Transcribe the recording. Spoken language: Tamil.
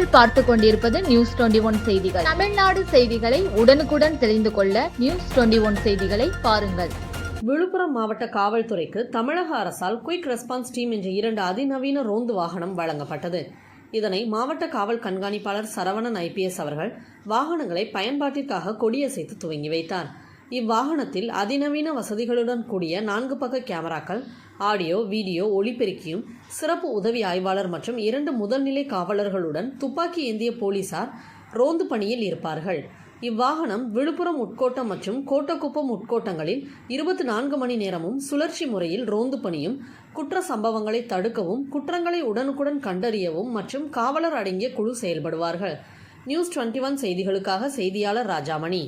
நீங்கள் பார்த்து கொண்டிருப்பது நியூஸ் டுவெண்டி ஒன் செய்திகள். தமிழ்நாடு செய்திகளை உடனுக்குடன் தெரிந்து கொள்ள நியூஸ் டுவெண்டி ஒன் செய்திகளை பாருங்கள். விழுப்புரம் மாவட்ட காவல்துறைக்கு தமிழக அரசால் குயிக் ரெஸ்பான்ஸ் டீம் என்ற இரண்டு அதிநவீன ரோந்து வாகனம் வழங்கப்பட்டது. இதனை மாவட்ட காவல் கண்காணிப்பாளர் சரவணன் ஐபிஎஸ் அவர்கள் வாகனங்களை பயன்பாட்டிற்காக கொடியசைத்து துவங்கி வைத்தார். இவ்வாகனத்தில் அதிநவீன வசதிகளுடன் கூடிய நான்கு பக்க கேமராக்கள் ஆடியோ வீடியோ ஒளிபெருக்கியும் சிறப்பு உதவி ஆய்வாளர் மற்றும் இரண்டு முதல்நிலை காவலர்களுடன் துப்பாக்கி ஏந்திய போலீசார் ரோந்து பணியில் இருப்பார்கள். இவ்வாகனம் விழுப்புரம் உட்கோட்டம் மற்றும் கோட்டக்குப்பம் உட்கோட்டங்களில் இருபத்தி நான்கு மணி நேரமும் சுழற்சி முறையில் ரோந்து பணியும் குற்ற சம்பவங்களை தடுக்கவும் குற்றங்களை உடனுக்குடன் கண்டறியவும் மற்றும் காவலர் அடங்கிய குழு செயல்படுவார்கள். நியூஸ் டுவெண்ட்டி ஒன் செய்திகளுக்காக செய்தியாளர் ராஜாமணி.